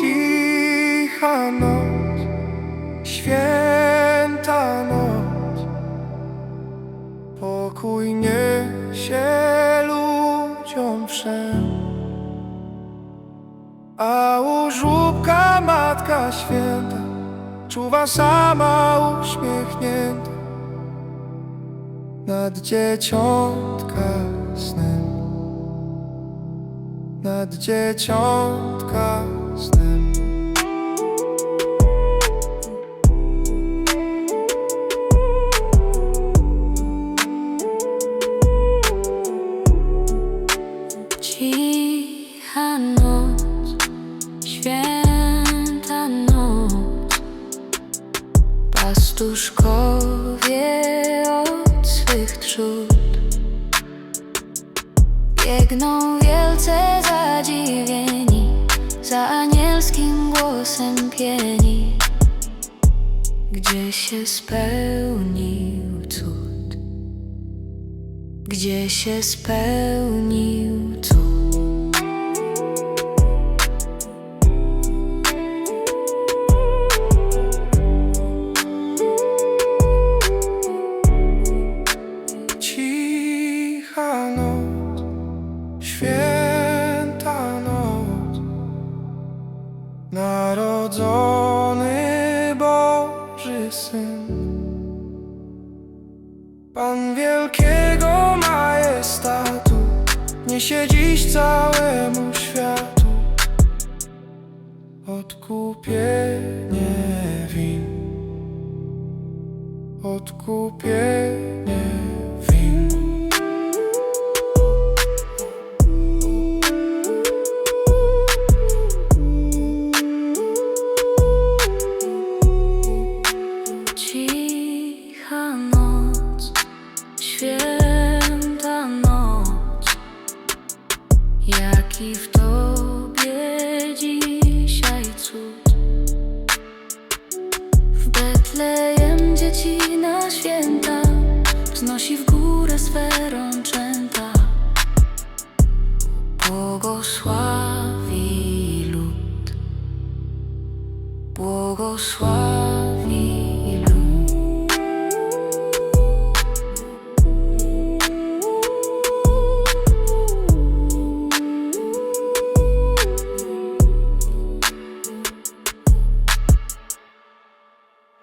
Cicha noc, święta noc. Pokój niesie ludziom wszem. A u żłóbka Matka Święta Czuwa sama uśmiechnięta Nad dzieciątka snem. Nad dzieciątka snem Cicha noc, święta noc, pastuszkowie od swych trzód biegną wielce zadziwieni za anielskim głosem pieni, gdzie się spełnił cud, gdzie się spełnił cud. Narodzony Boży Syn. Pan wielkiego majestatu niesie dziś całemu światu odkupienie win, odkupienie W Tobie dzisiaj cud. W Betlejem dzieci na święta Wznosi w górę swe rączęta. Błogosławi lud. Błogosławi